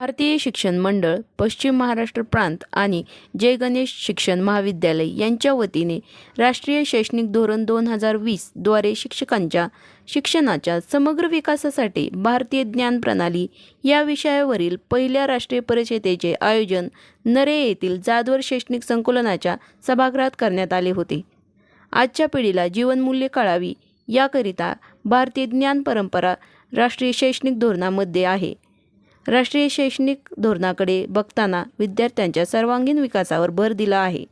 भारतीय शिक्षण मंडळ पश्चिम महाराष्ट्र प्रांत आणि जय गणेश शिक्षण महाविद्यालय यांच्या वतीने राष्ट्रीय शैक्षणिक धोरण दोन हजार वीसद्वारे शिक्षकांच्या शिक्षणाच्या समग्र विकासासाठी भारतीय ज्ञान प्रणाली या विषयावरील पहिल्या राष्ट्रीय परिषदेचे आयोजन नरे येथील जाधवर शैक्षणिक संकुलनाच्या सभागृहात करण्यात आले होते. आजच्या पिढीला जीवनमूल्य कळावी याकरिता भारतीय ज्ञान परंपरा राष्ट्रीय शैक्षणिक धोरणामध्ये आहे. राष्ट्रीय शैक्षणिक धोरणाकडे बघताना विद्यार्थ्यांच्या सर्वांगीण विकासावर भर दिला आहे.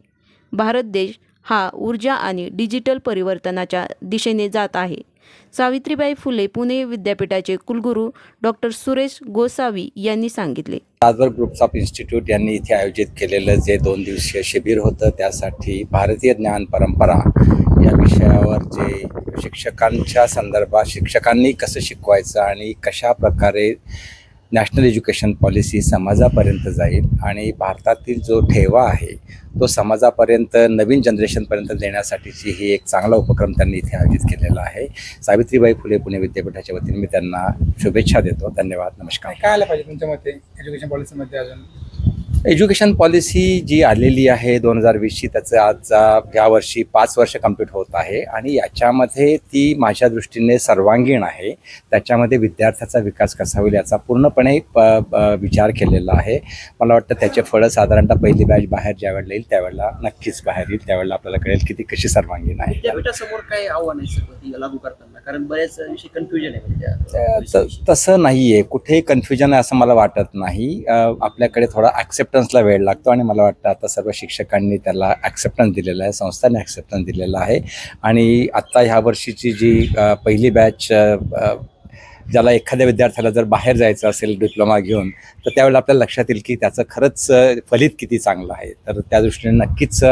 भारत देश हा ऊर्जा आणि डिजिटल परिवर्तनाच्या दिशेने जात आहे. सावित्रीबाई फुले पुणे विद्यापीठाचे कुलगुरू डॉक्टर सुरेश गोसावी यांनी सांगितले. राजभर ग्रुप्स ऑफ इन्स्टिट्यूट यांनी इथे आयोजित केलेलं जे दोन दिवसीय शिबिर होतं त्यासाठी भारतीय ज्ञान परंपरा या विषयावर जे शिक्षकांच्या संदर्भात शिक्षकांनी कसं शिकवायचं आणि कशा प्रकारे नॅशनल एज्युकेशन पॉलिसी समाजापर्यंत जाईल आणि भारतातील जो ठेवा आहे तो समाजापर्यंत नवीन जनरेशनपर्यंत देण्यासाठीची ही एक चांगला उपक्रम त्यांनी इथे आयोजित केलेला आहे. सावित्रीबाई फुले पुणे विद्यापीठाच्या वतीने मी त्यांना शुभेच्छा देतो. धन्यवाद. नमस्कार. काय आलं पाहिजे तुमच्या मते एज्युकेशन पॉलिसीमध्ये अजून? एज्युकेशन पॉलिसी जी आलेली आहे दोन हजार वीसची त्याचं आजचा या यावर्षी पाच वर्ष कंप्लीट होत आहे आणि याच्यामध्ये ती माझ्या दृष्टीने सर्वांगीण आहे. त्याच्यामध्ये विद्यार्थ्याचा विकास कसा होईल याचा पूर्णपणे प- विचार केलेला आहे. मला वाटतं त्याचे फळं साधारणतः पहिली बॅच बाहेर ज्यावेळेला येईल त्यावेळेला नक्कीच बाहेर येईल त्यावेळेला आपल्याला कळेल की ती कशी सर्वांगीण आहे. विद्यापीठासमोर काय आव्हान आहे लागू करताना? कारण बऱ्याच विषयी कन्फ्युजन आहे म्हणजे त्या. तसं नाही आहे कुठेही कन्फ्युजन आहे असं मला वाटत नाही. आपल्याकडे थोडा ॲक्सेप्टन्सला वेळ लागतो आणि मला वाटतं आता सर्व शिक्षकांनी त्याला ॲक्सेप्टन्स दिलेला आहे संस्थांनी ॲक्सेप्टन्स दिलेला आहे. आणि आत्ता ह्या वर्षीची जी पहिली बॅच ज्याला एखाद्या विद्यार्थ्याला जर बाहेर जायचं असेल डिप्लोमा घेऊन तर त्यावेळेला आपल्याला लक्षात येईल की त्याचं खरंच फलित किती चांगलं आहे. तर त्या दृष्टीने नक्कीच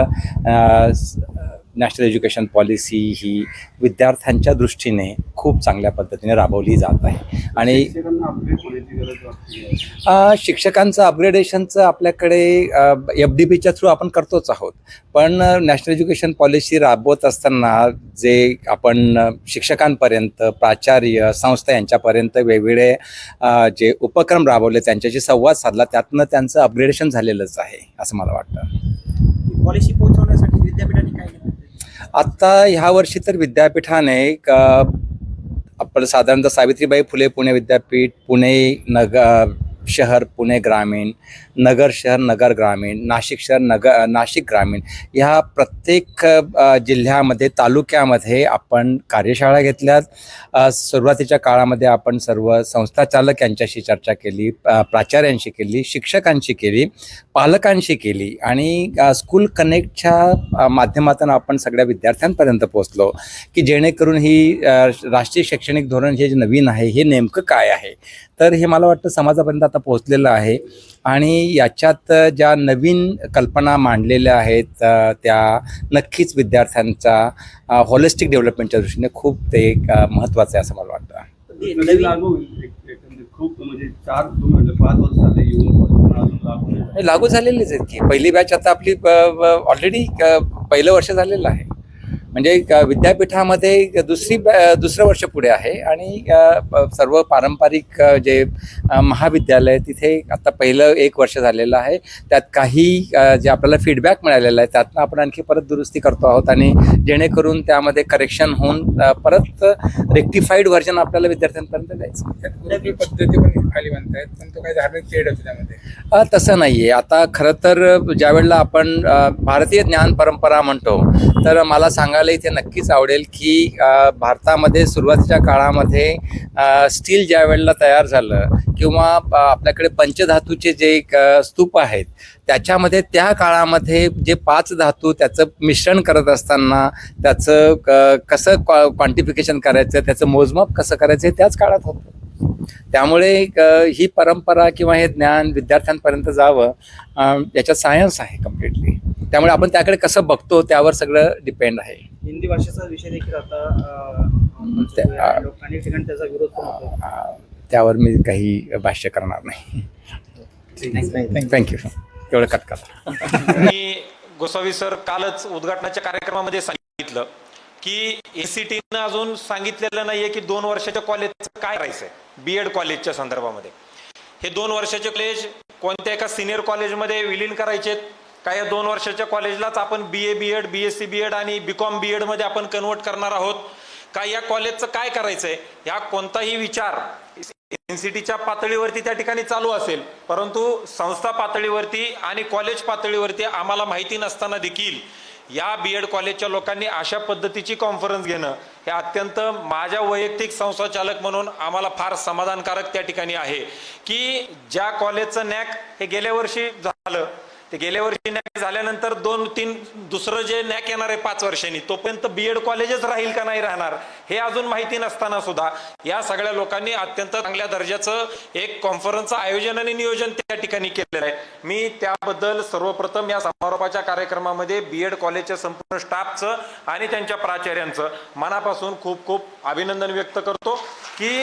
नॅशनल एज्युकेशन पॉलिसी ही विद्यार्थ्यांच्या दृष्टीने खूप चांगल्या पद्धतीने राबवली जात आहे. आणि शिक्षकांचं अपग्रेडेशनचं आपल्याकडे एफ डी बीच्या थ्रू आपण करतोच आहोत. पण नॅशनल एज्युकेशन पॉलिसी राबवत असताना जे आपण शिक्षकांपर्यंत प्राचार्य संस्था यांच्यापर्यंत वेगवेगळे जे उपक्रम राबवले त्यांच्याशी संवाद साधला त्यातनं त्यांचं अपग्रेडेशन झालेलंच आहे असं मला वाटतं. पॉलिसी पोहोचवण्यासाठी विद्यापीठाने काय केलं? आत्ता ह्या वर्षी तर विद्यापीठाने आपलं साधारणतः सावित्रीबाई फुले पुणे विद्यापीठ पुणे नग शहर पुणे ग्रामीण नगर शहर नगर ग्रामीण नाशिक शहर नगर नाशिक ग्रामीण ह्या प्रत्येक जिल्ह्यामध्ये तालुक्यामध्ये आपण कार्यशाळा घेतल्यात. सुरुवातीच्या काळामध्ये आपण सर्व संस्था चालक यांच्याशी चर्चा केली प्राचार्यांशी केली शिक्षकांशी केली पालकांशी केली आणि स्कूल कनेक्टच्या माध्यमातून आपण सगळ्या विद्यार्थ्यांपर्यंत पोहोचलो की जेणेकरून ही राष्ट्रीय शैक्षणिक धोरण हे जे नवीन आहे हे नेमकं काय आहे? तर हे मला वाटतं समाजापर्यंत आता पोहोचलेलं आहे. आणि याच्यात ज्या नवीन कल्पना मांडलेल्या आहेत त्या नक्कीच विद्यार्थ्यांचा हॉलिस्टिक डेव्हलपमेंटच्या दृष्टीने खूप ते एक महत्त्वाचं आहे असं मला वाटतं. लागू झालेलेच आहेत की. पहिली बॅच आता आपली ऑलरेडी पहिलं वर्ष झालेलं आहे. म्हणजे विद्यापीठामध्ये दुसरी दुसरं वर्ष पुढे आहे आणि सर्व पारंपरिक जे महाविद्यालय तिथे आता पहिलं एक वर्ष झालेलं आहे. त्यात काही जे आपल्याला फीडबॅक मिळालेला आहे त्यातनं आपण आणखी परत दुरुस्ती करतो आहोत आणि जेणेकरून त्यामध्ये करेक्शन होऊन परत रेक्टिफाईड व्हर्जन आपल्याला विद्यार्थ्यांपर्यंत द्यायचं. पद्धती पण खाली म्हणतायत पण तो काही धार्मिक होतो त्यामध्ये. तसं नाही आहे आता खरं तर ज्या वेळेला आपण भारतीय ज्ञान परंपरा म्हणतो तर मला सांगायला इथे नक्कीच आवडेल की भारतामध्ये सुरुवातीच्या काळामध्ये स्टील ज्या वेळेला तयार झालं किंवा आपल्याकडे पंचधातूचे जे एक, स्तूप आहेत त्याच्यामध्ये त्या काळामध्ये जे पाच धातू त्याचं मिश्रण करत असताना त्याचं क- कसं क्वांटिफिकेशन करायचं त्याचं मोजमाप कसं करायचं हे त्याच काळात होतं. त्यामुळे ही परंपरा किंवा हे ज्ञान विद्यार्थ्यांपर्यंत जावं याच्यात सायन्स आहे कम्प्लिटली त्यामुळे आपण त्याकडे कसं बघतो त्यावर सगळं डिपेंड आहे. हिंदी भाषेचा विषय देखील आता अनेक ठिकाणी त्याचा विरोध पण होतो अ, त्यावर मी काही भाष्य करणार नाही. थँक्यू तेवढं कट करा. मी गोसावी सर कालच उद्घाटनाच्या कार्यक्रमामध्ये सांगितलं की एसीटीनं अजून सांगितलेलं नाहीये की दोन वर्षाच्या कॉलेजचं काय करायचंय बी एड कॉलेजच्या संदर्भामध्ये. हे दोन वर्षाचे कॉलेज कोणत्या एका सिनियर कॉलेजमध्ये विलीन करायचेत काय या दोन वर्षाच्या कॉलेजलाच आपण B A B ed B S C B ed आणि बी कॉम बी एडमध्ये आपण कन्वर्ट करणार आहोत. का या कॉलेजचं काय करायचंय? ह्या कोणताही विचार एन सी टीच्या पातळीवरती त्या ठिकाणी चालू असेल. परंतु संस्था पातळीवरती आणि कॉलेज पातळीवरती आम्हाला माहिती नसताना देखील या बी एड कॉलेजच्या लोकांनी अशा पद्धतीची कॉन्फरन्स घेणं हे अत्यंत माझ्या वैयक्तिक संस्थाचालक म्हणून आम्हाला फार समाधानकारक त्या ठिकाणी आहे. की ज्या कॉलेजचं नॅक हे गेल्या वर्षी झालं ते गेल्या वर्षी नॅक झाल्यानंतर दोन तीन दुसरं जे नॅक येणार आहे पाच वर्षांनी तोपर्यंत बी एड कॉलेजच राहील का नाही राहणार हे अजून माहिती नसताना सुद्धा या सगळ्या लोकांनी अत्यंत चांगल्या दर्जाचं एक कॉन्फरन्सचं आयोजन आणि नियोजन त्या ठिकाणी केलेलं आहे. मी त्याबद्दल सर्वप्रथम या समारोपाच्या कार्यक्रमामध्ये बी एड कॉलेजच्या संपूर्ण स्टाफचं आणि त्यांच्या प्राचार्यांचं मनापासून खूप खूप अभिनंदन व्यक्त करतो की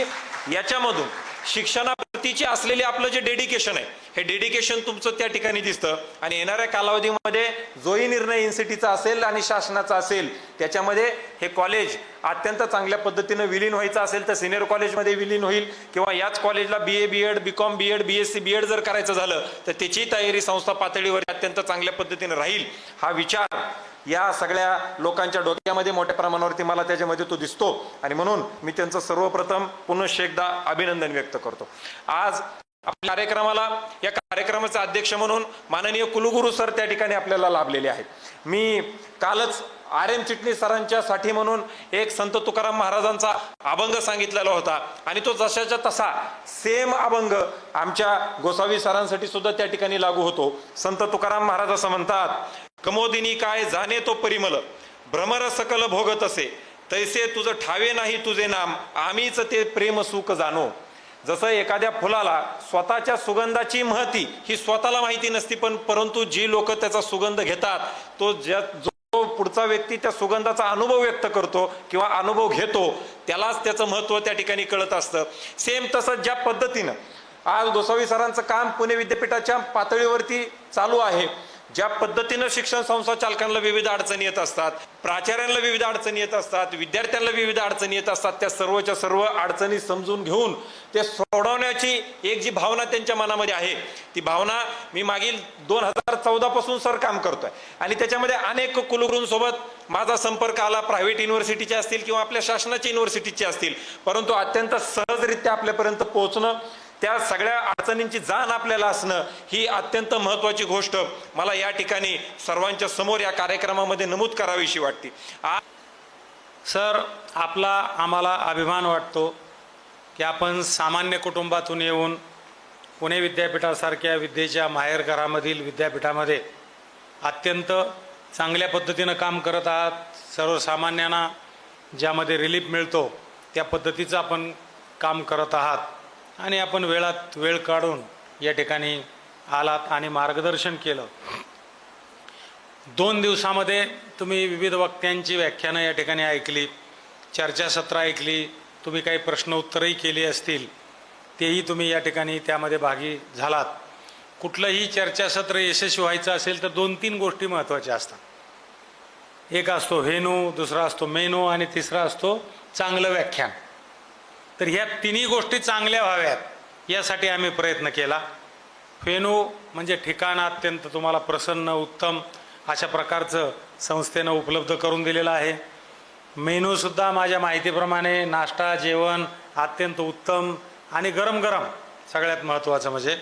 याच्यामधून शिक्षणाप्रतीचे असलेले आपलं जे डेडिकेशन आहे हे डेडिकेशन तुमचं त्या ठिकाणी दिसतं. आणि येणाऱ्या कालावधीमध्ये जोही निर्णय एनसीटीचा असेल आणि शासनाचा असेल त्याच्यामध्ये हे कॉलेज अत्यंत चांगल्या पद्धतीनं विलीन व्हायचं असेल तर सिनियर कॉलेजमध्ये विलीन होईल किंवा याच कॉलेजला B A B ed B com B ed B S C B ed जर करायचं झालं तर त्याची तयारी संस्था पातळीवर अत्यंत चांगल्या पद्धतीनं राहील. हा विचार या सगळ्या लोकांच्या डोक्यामध्ये मोठ्या प्रमाणावरती मला त्याच्यामध्ये तो दिसतो. आणि म्हणून मी त्यांचं सर्वप्रथम पुनश्च एकदा अभिनंदन व्यक्त करतो. आज आपल्या कार्यक्रमाला या कार्यक्रमाचे अध्यक्ष म्हणून माननीय कुलगुरू सर त्या ठिकाणी आपल्याला लाभलेले आहेत. मी कालच आर एम चिटणीस सरांच्या साठी म्हणून एक संत तुकाराम महाराजांचा अभंग सांगितलेला होता आणि तो जशाच्या तसा सेम अभंग आमच्या गोसावी सरांसाठी सुद्धा त्या ठिकाणी लागू होतो. संत तुकाराम महाराज असं म्हणतात कमोदिनी काय जाणे तो परिमल भ्रमर सकल भोगत असे. तैसे तुझं ठावे नाही तुझे नाम आम्हीच ते प्रेम सुख जाणो. जसं एखाद्या फुलाला स्वतःच्या सुगंधाची महती ही स्वतःला माहिती नसती पण परंतु जी लोक त्याचा सुगंध घेतात तो ज्या जो पुढचा व्यक्ती त्या सुगंधाचा अनुभव व्यक्त करतो किंवा अनुभव घेतो त्यालाच त्याचं महत्त्व त्या ठिकाणी कळत असतं. सेम तसंच ज्या पद्धतीनं आज गोसावी सरांचं काम पुणे विद्यापीठाच्या पातळीवरती चालू आहे ज्या पद्धतीनं शिक्षण संस्था चालकांना विविध अडचणी येत असतात प्राचार्यांना विविध अडचणी येत असतात विद्यार्थ्यांना विविध अडचणी येत असतात त्या सर्वच्या सर्व अडचणी समजून घेऊन ते सोडवण्याची एक जी भावना त्यांच्या मनामध्ये आहे ती भावना मी मागील दोन हजार चौदा पासून सर काम करतोय. आणि त्याच्यामध्ये अनेक कुलगुरूंसोबत माझा संपर्क आला प्रायव्हेट युनिव्हर्सिटीचे असतील किंवा आपल्या शासनाच्या युनिव्हर्सिटीचे असतील. परंतु अत्यंत सहजरित्या आपल्यापर्यंत पोहोचणं त्या सगळ्या अडचणींची जाण आपल्याला असणं ही अत्यंत महत्त्वाची गोष्ट मला या ठिकाणी सर्वांच्या समोर या कार्यक्रमामध्ये नमूद करावीशी वाटते. आ- सर आपला आम्हाला अभिमान वाटतो की आपण सामान्य कुटुंबातून येऊन पुणे विद्यापीठासारख्या विद्येच्या माहेरघरामधील विद्यापीठामध्ये अत्यंत चांगल्या पद्धतीनं काम करत आहात. सर्वसामान्यांना ज्यामध्ये रिलीफ मिळतो त्या पद्धतीचं आपण काम करत आहात. आणि आपण वेळात वेळ काढून या ठिकाणी आलात आणि मार्गदर्शन केलं. दोन दिवसामध्ये तुम्ही विविध वक्त्यांची व्याख्यानं या ठिकाणी ऐकली चर्चासत्र ऐकली तुम्ही काही प्रश्न उत्तरही केली असतील तेही तुम्ही या ठिकाणी त्यामध्ये भागी झालात. कुठलंही चर्चासत्र यशस्वी व्हायचं असेल तर दोन तीन गोष्टी महत्त्वाच्या असतात. एक असतो हेनू दुसरा असतो मेनू आणि तिसरा असतो चांगलं व्याख्यान. तर ह्या तिन्ही गोष्टी चांगल्या व्हाव्यात. यासाठी आम्ही प्रयत्न केला. फेनू म्हणजे ठिकाण अत्यंत तुम्हाला प्रसन्न उत्तम अशा प्रकारचं संस्थेनं उपलब्ध करून दिलेलं आहे. मेनूसुद्धा माझ्या माहितीप्रमाणे नाश्ता जेवण अत्यंत उत्तम आणि गरम गरम सगळ्यात महत्त्वाचं म्हणजे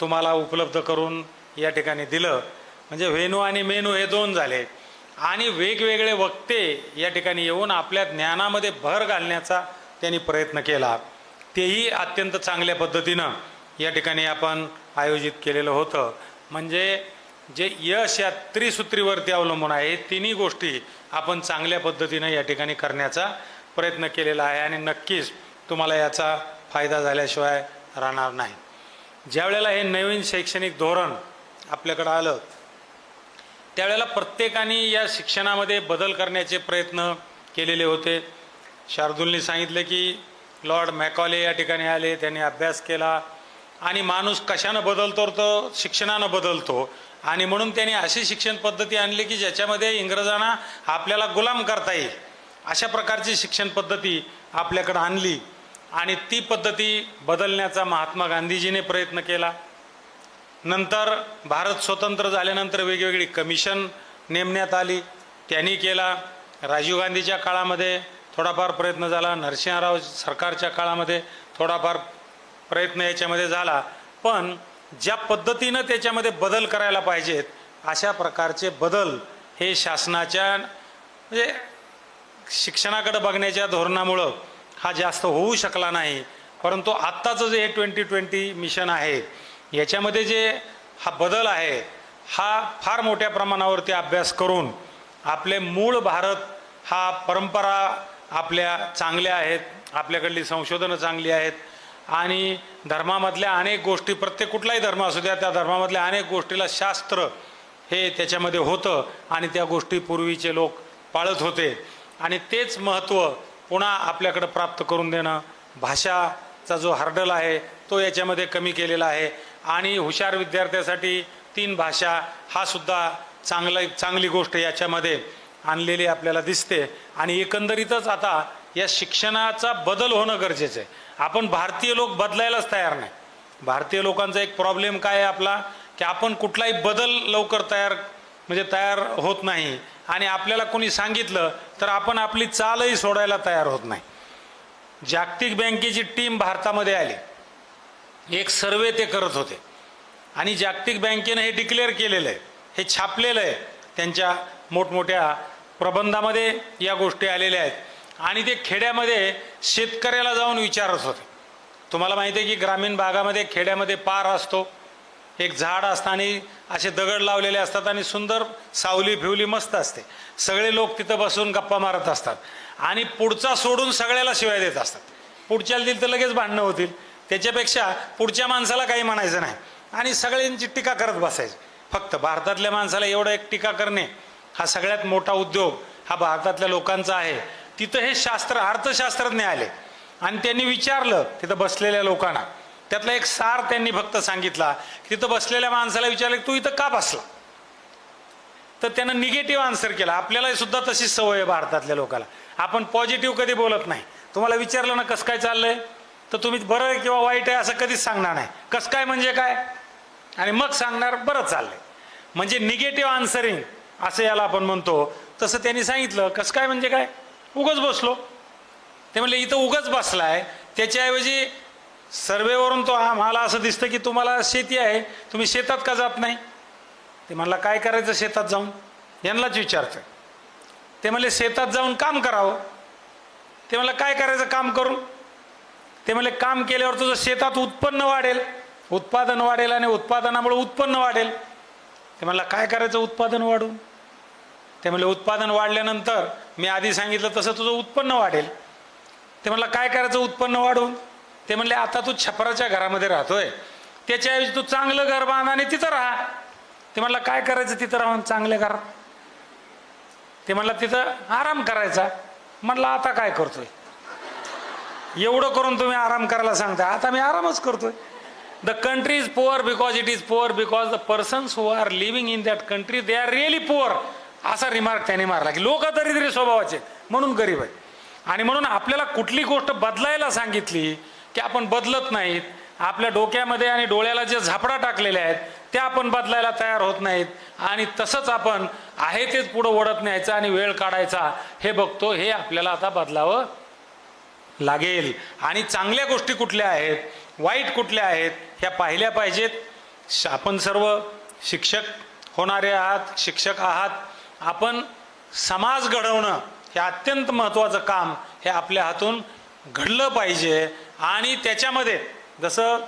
तुम्हाला उपलब्ध करून या ठिकाणी दिलं. म्हणजे व्हेनू आणि मेनू हे दोन झाले. आणि वेगवेगळे वक्ते या ठिकाणी येऊन आपल्या ज्ञानामध्ये भर घालण्याचा त्यांनी प्रयत्न केला. तेही अत्यंत चांगल्या पद्धतीनं या ठिकाणी आपण आयोजित केलेलं होतं. म्हणजे जे यश या त्रिसूत्रीवरती अवलंबून आहे तिन्ही गोष्टी आपण चांगल्या पद्धतीनं या ठिकाणी करण्याचा प्रयत्न केलेला आहे आणि नक्कीच तुम्हाला याचा फायदा झाल्याशिवाय राहणार नाही. ज्यावेळेला हे नवीन शैक्षणिक धोरण आपल्याकडं आलं त्यावेळेला प्रत्येकाने या शिक्षणामध्ये बदल करण्याचे प्रयत्न केलेले होते. शार्दूलनी सांगितलं की लॉर्ड मॅकॉले या ठिकाणी आले त्यांनी अभ्यास केला आणि माणूस कशानं बदलतो तर शिक्षणानं बदलतो. आणि म्हणून त्यांनी अशी शिक्षण पद्धती आणली की ज्याच्यामध्ये इंग्रजांना आपल्याला गुलाम करता येईल. अशा प्रकारची शिक्षण पद्धती आपल्याकडं आणली आणि ती पद्धती बदलण्याचा महात्मा गांधीजीने प्रयत्न केला. नंतर भारत स्वतंत्र झाल्यानंतर वेगवेगळी कमिशन नेमण्यात आली. त्यांनी केला. राजीव गांधीच्या काळामध्ये थोडाफार प्रयत्न झाला. नरसिंहराव सरकारच्या काळामध्ये थोडाफार प्रयत्न याच्यामध्ये झाला. पण ज्या पद्धतीनं त्याच्यामध्ये बदल करायला पाहिजेत अशा प्रकारचे बदल हे शासनाच्या म्हणजे शिक्षणाकडे बघण्याच्या धोरणामुळं हा जास्त होऊ शकला नाही. परंतु आत्ताचं जे हे ट्वेंटी ट्वेंटी मिशन आहे याच्यामध्ये जे हा बदल आहे हा फार मोठ्या प्रमाणावरती अभ्यास करून आपले मूळ भारत हा परंपरा आपल्या चांगल्या आहेत आपल्याकडली संशोधनं चांगली आहेत. आणि धर्मामधल्या अनेक गोष्टी प्रत्येक कुठलाही धर्म असू द्या त्या धर्मामधल्या अनेक गोष्टीला शास्त्र हे त्याच्यामध्ये होतं आणि त्या गोष्टी पूर्वीचे लोक पाळत होते. आणि तेच महत्त्व पुन्हा आपल्याकडं प्राप्त करून देणं भाषाचा जो हर्डल आहे तो याच्यामध्ये कमी केलेला आहे. आणि हुशार विद्यार्थ्यासाठी तीन भाषा हा सुद्धा चांगला चांगली गोष्ट याच्यामध्ये आणलेली आपल्याला दिसते. आणि एकंदरीतच आता या शिक्षणाचा बदल होणं गरजेचं आहे. आपण भारतीय लोक बदलायलाच तयार नाही. भारतीय लोकांचा एक प्रॉब्लेम काय आहे आपला? की आपण कुठलाही बदल लवकर तयार म्हणजे तयार होत नाही. आणि आपल्याला कोणी सांगितलं तर आपण आपली चालही सोडायला तयार होत नाही. जागतिक बँकेची टीम भारतामध्ये आली. एक सर्वे ते करत होते. आणि जागतिक बँकेनं हे डिक्लेअर केलेलं आहे. हे छापलेलं आहे. त्यांच्या मोठमोठ्या प्रबंधामध्ये या गोष्टी आलेल्या आहेत. आणि ते खेड्यामध्ये शेतकऱ्याला जाऊन विचारत होते. तुम्हाला माहिती आहे की ग्रामीण भागामध्ये खेड्यामध्ये पार असतो. एक झाड असतं आणि असे दगड लावलेले असतात आणि सुंदर सावली फिवली मस्त असते. सगळे लोक तिथं बसून गप्पा मारत असतात. आणि पुढचा सोडून सगळ्याला शिवाय देत असतात. पुढच्याला दिल तर लगेच भांडणं होतील. त्याच्यापेक्षा पुढच्या माणसाला काही म्हणायचं नाही. आणि सगळ्यांची टीका करत बसायची. फक्त भारतातल्या माणसाला एवढं एक टीका करणे हा सगळ्यात मोठा उद्योग हा भारतातल्या लोकांचा आहे. तिथं हे शास्त्र अर्थशास्त्रज्ञ आले. आणि त्यांनी विचारलं तिथं बसलेल्या लोकांना. त्यातला एक सार त्यांनी फक्त सांगितला की तिथं बसलेल्या माणसाला विचारलं की तू इथं का बसला? तर त्यानं निगेटिव्ह आन्सर केला. आपल्याला सुद्धा तशीच सवय आहे भारतातल्या लोकांना आपण पॉझिटिव्ह कधी बोलत नाही. तुम्हाला विचारलं ना कसं काय चाललंय? तर तुम्ही बरं आहे किंवा वाईट आहे असं कधीच सांगणार नाही. कसं काय म्हणजे काय? आणि मग सांगणार बरं चाललंय. म्हणजे निगेटिव्ह आन्सरिंग असं याला आपण म्हणतो. तसं त्यांनी सांगितलं. कसं काय म्हणजे काय? उगच बसलो. ते म्हणले इथं उगच बसलाय. त्याच्याऐवजी सर्वेवरून तो आम्हाला असं दिसतं की तुम्हाला शेती आहे. तुम्ही शेतात का जात नाही? ते म्हणला काय करायचं शेतात जाऊन? यांनाच विचारतं ते म्हणले शेतात जाऊन काम करावं. ते म्हणलं काय करायचं काम करून ते म्हणले काम केल्यावर तुझं शेतात उत्पन्न वाढेल. उत्पादन वाढेल आणि उत्पादनामुळे उत्पन्न वाढेल. ते म्हणला काय करायचं उत्पादन वाढून? ते म्हणले उत्पादन वाढल्यानंतर मी आधी सांगितलं तसं तुझं उत्पन्न वाढेल. ते म्हणलं काय करायचं उत्पन्न वाढून? ते म्हणले आता तू छपराच्या घरामध्ये राहतोय. त्याच्याऐवजी तू चांगलं घर बांध आणि तिथं राहा. ते म्हणलं काय करायचं तिथं राहून चांगलं घर ते म्हणलं तिथं आराम करायचा. म्हणलं आता काय करतोय? एवढं करून तुम्ही आराम करायला सांगता आता मी आरामच करतोय. The country is poor because it is poor because the persons who are living in that country they are really poor असा रिमार्क त्याने मारला की लोक दरिद्री स्वभावाचे म्हणून गरीब आहे आणि म्हणून आपल्याला कुठली गोष्ट बदलायला सांगितली की आपण बदलत नाहीत आपल्या डोक्यामध्ये आणि डोळ्याला जे झापडा टाकलेल्या आहेत त्या आपण बदलायला तयार होत नाहीत. आणि तसंच आपण आहे तेच पुढं ओढत न्यायचं आणि वेळ काढायचा हे बघतो हे आपल्याला आता बदलावं लागेल. आणि चांगल्या गोष्टी कुठल्या आहेत वाईट कुठल्या आहेत ह्या पाहिल्या पाहिजेत. श- आपण सर्व शिक्षक होणारे आहात शिक्षक आहात. आपण समाज घडवणं हे अत्यंत महत्त्वाचं काम हे आपल्या हातून घडलं पाहिजे. आणि त्याच्यामध्ये जसं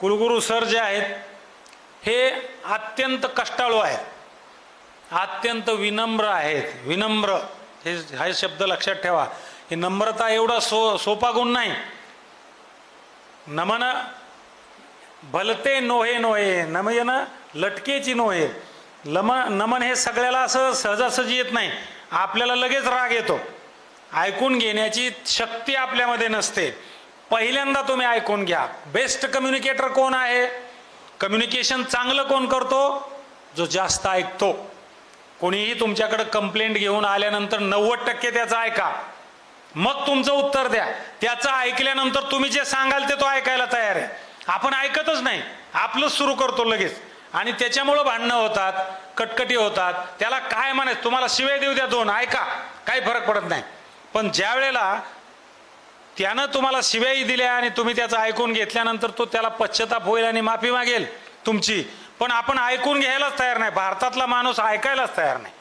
कुलगुरू सर जे आहेत हे अत्यंत कष्टाळू आहेत. अत्यंत विनम्र आहेत. विनम्र हे हा शब्द लक्षात ठेवा. ही नम्रता एवढा सो सोपा गुण नाही. नमन भलते नोहे नोहे नमयन लटकेची नोहे. लमन नमन हे सगळ्याला असं सहजासहजी येत नाही. आपल्याला लगेच राग येतो. ऐकून घेण्याची शक्ती आपल्यामध्ये नसते. पहिल्यांदा तुम्ही ऐकून घ्या. बेस्ट कम्युनिकेटर कोण आहे? कम्युनिकेशन चांगलं कोण करतो? जो जास्त ऐकतो. कोणीही तुमच्याकडं कंप्लेंट घेऊन आल्यानंतर नव्वद टक्के त्याचं ऐका. मग तुमचं उत्तर द्या. त्याचं ऐकल्यानंतर तुम्ही जे सांगाल ते तो ऐकायला तयार आहे. आपण ऐकतच नाही. आपलंच सुरू करतो लगेच. आणि त्याच्यामुळं भांडणं होतात कटकटी होतात. त्याला काय म्हणायचं? तुम्हाला शिवाय देऊ द्या दोन. ऐका काही फरक पडत नाही. पण ज्या वेळेला त्यानं तुम्हाला शिव्याही दिल्या आणि तुम्ही त्याचं ऐकून घेतल्यानंतर तो त्याला पश्चाताप होईल आणि माफी मागेल तुमची. पण आपण ऐकून घ्यायलाच तयार नाही. भारतातला माणूस ऐकायलाच तयार नाही.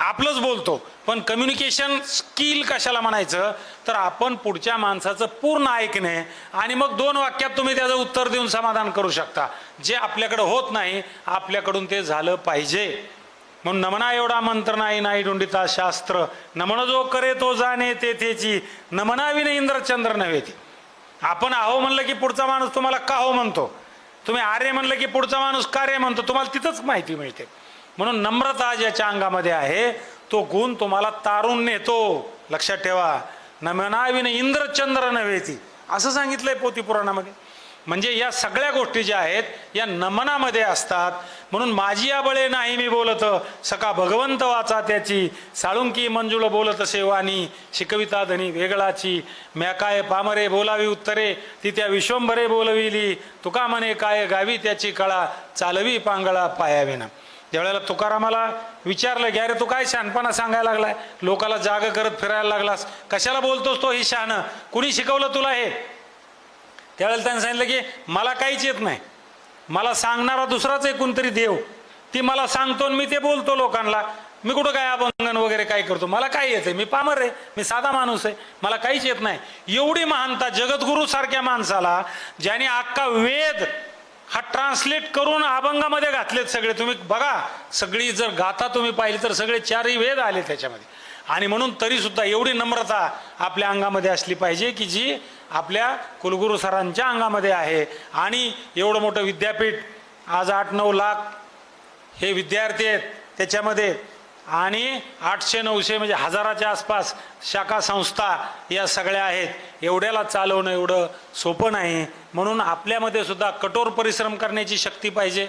आपलंच बोलतो. पण कम्युनिकेशन स्किल कशाला म्हणायचं? तर आपण पुढच्या माणसाचं पूर्ण ऐकणे आणि मग दोन वाक्यात तुम्ही त्याचं उत्तर देऊन समाधान करू शकता. जे आपल्याकडे होत नाही आपल्याकडून ते झालं पाहिजे. म्हणून नमना एवढा मंत्र नाही नाही डोंडिता शास्त्र. नमन जो करे तो जाणे तेथेची नमनाविने नमना इंद्रचंद्र नव्हे ती. आपण आहो म्हणलं की पुढचा माणूस तुम्हाला का हो म्हणतो? तुम्ही आर्य म्हणलं की पुढचा माणूस कार्य म्हणतो? तुम्हाला तिथंच माहिती मिळते. म्हणून नम्रता ज्याच्या अंगामध्ये आहे तो गुण तुम्हाला तारून नेतो. लक्षात ठेवा. नमनाविन इंद्रचंद्र नव्हे ती. असं सांगितलंय पोती पुराणामध्ये. म्हणजे या सगळ्या गोष्टी ज्या आहेत या नमनामध्ये असतात. म्हणून माझी या बळे नाही मी बोलत. सका भगवंत वाचा त्याची. साळुंकी मंजुळ बोलत सेवानी. शिकविता धनी वेगळाची. म्या काय पामरे बोलावी उत्तरे ती त्या विश्वंभरे बोलविली. तुका म्हणे काय गावी त्याची कळा चालवी पांगळा पायाविना. ज्यावेळेला तुकारामाला विचारलं की अरे तू काय शहाणपणा सांगायला लागलाय? लोकाला जाग करत फिरायला लागलास. कशाला बोलतोस तो हे शहाणं? कुणी शिकवलं तुला हे? त्यावेळेला त्यांनी सांगितलं की मला काहीच येत नाही. मला सांगणारा दुसराच आहे कोणतरी देव. ती मला सांगतो आणि मी ते बोलतो लोकांना. मी कुठं काय अभंगन वगैरे काय करतो? मला काय येते मी पामर आहे. मी साधा माणूस आहे. मला काहीच येत नाही. एवढी महानता जगद्गुरू सारख्या माणसाला ज्याने अख्खा वेद हा ट्रान्सलेट करून अभंगामध्ये घातलेत सगळे. तुम्ही बघा सगळी जर गाथा तुम्ही पाहिली तर सगळे चारही वेद आले त्याच्यामध्ये. आणि म्हणून तरीसुद्धा एवढी नम्रता आपल्या अंगामध्ये असली पाहिजे की जी आपल्या कुलगुरू सरांच्या अंगामध्ये आहे. आणि एवढं मोठं विद्यापीठ आज आठ नऊ लाख हे विद्यार्थी आहेत त्याच्यामध्ये. आणि आठशे नऊशे म्हणजे हजाराच्या आसपास शाखा संस्था या सगळ्या आहेत. एवढ्याला चालवणं एवढं सोपं नाही. म्हणून आपल्यामध्ये सुद्धा कठोर परिश्रम करण्याची शक्ती पाहिजे.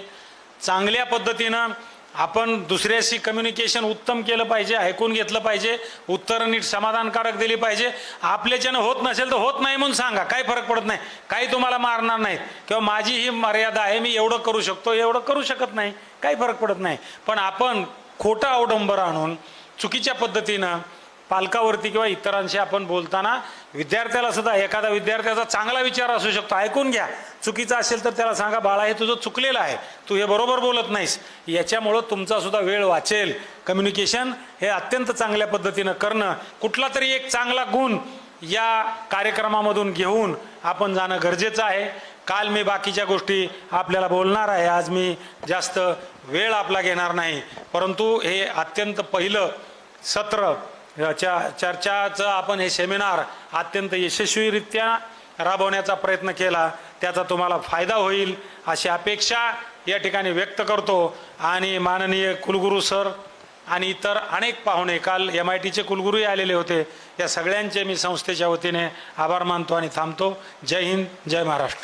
चांगल्या पद्धतीनं आपण दुसऱ्याशी कम्युनिकेशन उत्तम केलं पाहिजे ऐकून घेतलं पाहिजे उत्तरं नीट समाधानकारक दिली पाहिजे. आपल्याच्यानं होत नसेल तर होत नाही म्हणून सांगा काही फरक पडत नाही. काही तुम्हाला मारणार नाहीत. किंवा माझी ही मर्यादा आहे मी एवढं करू शकतो एवढं करू शकत नाही. काही फरक पडत नाही. पण आपण खोटं अवडंबर आणून चुकीच्या पद्धतीनं पालकावरती किंवा इतरांशी आपण बोलताना विद्यार्थ्याला सुद्धा एखादा विद्यार्थ्याचा चांगला विचार असू शकतो. ऐकून घ्या. चुकीचा असेल तर त्याला सांगा बाळा हे तुझं चुकलेलं आहे. तू हे बरोबर बोलत नाहीस. याच्यामुळं तुमचा सुद्धा वेळ वाचेल. कम्युनिकेशन हे अत्यंत चांगल्या पद्धतीनं करणं कुठला तरी एक चांगला गुण या कार्यक्रमामधून घेऊन आपण जाणं गरजेचं आहे. काल मी बाकीच्या गोष्टी आपल्याला बोलणार आहे. आज मी जास्त वेळ आपला घेणार नाही. परंतु हे अत्यंत पहिलं सत्र च्या चर्चाचं आपण हे सेमिनार अत्यंत यशस्वीरित्या राबवण्याचा प्रयत्न केला. त्याचा तुम्हाला फायदा होईल अशी अपेक्षा या ठिकाणी व्यक्त करतो. आणि माननीय कुलगुरू सर आणि इतर अनेक पाहुणे काल एम आय टीचे कुलगुरूही आलेले होते. या सगळ्यांचे मी संस्थेच्या वतीने आभार मानतो आणि थांबतो. जय हिंद जय महाराष्ट्र.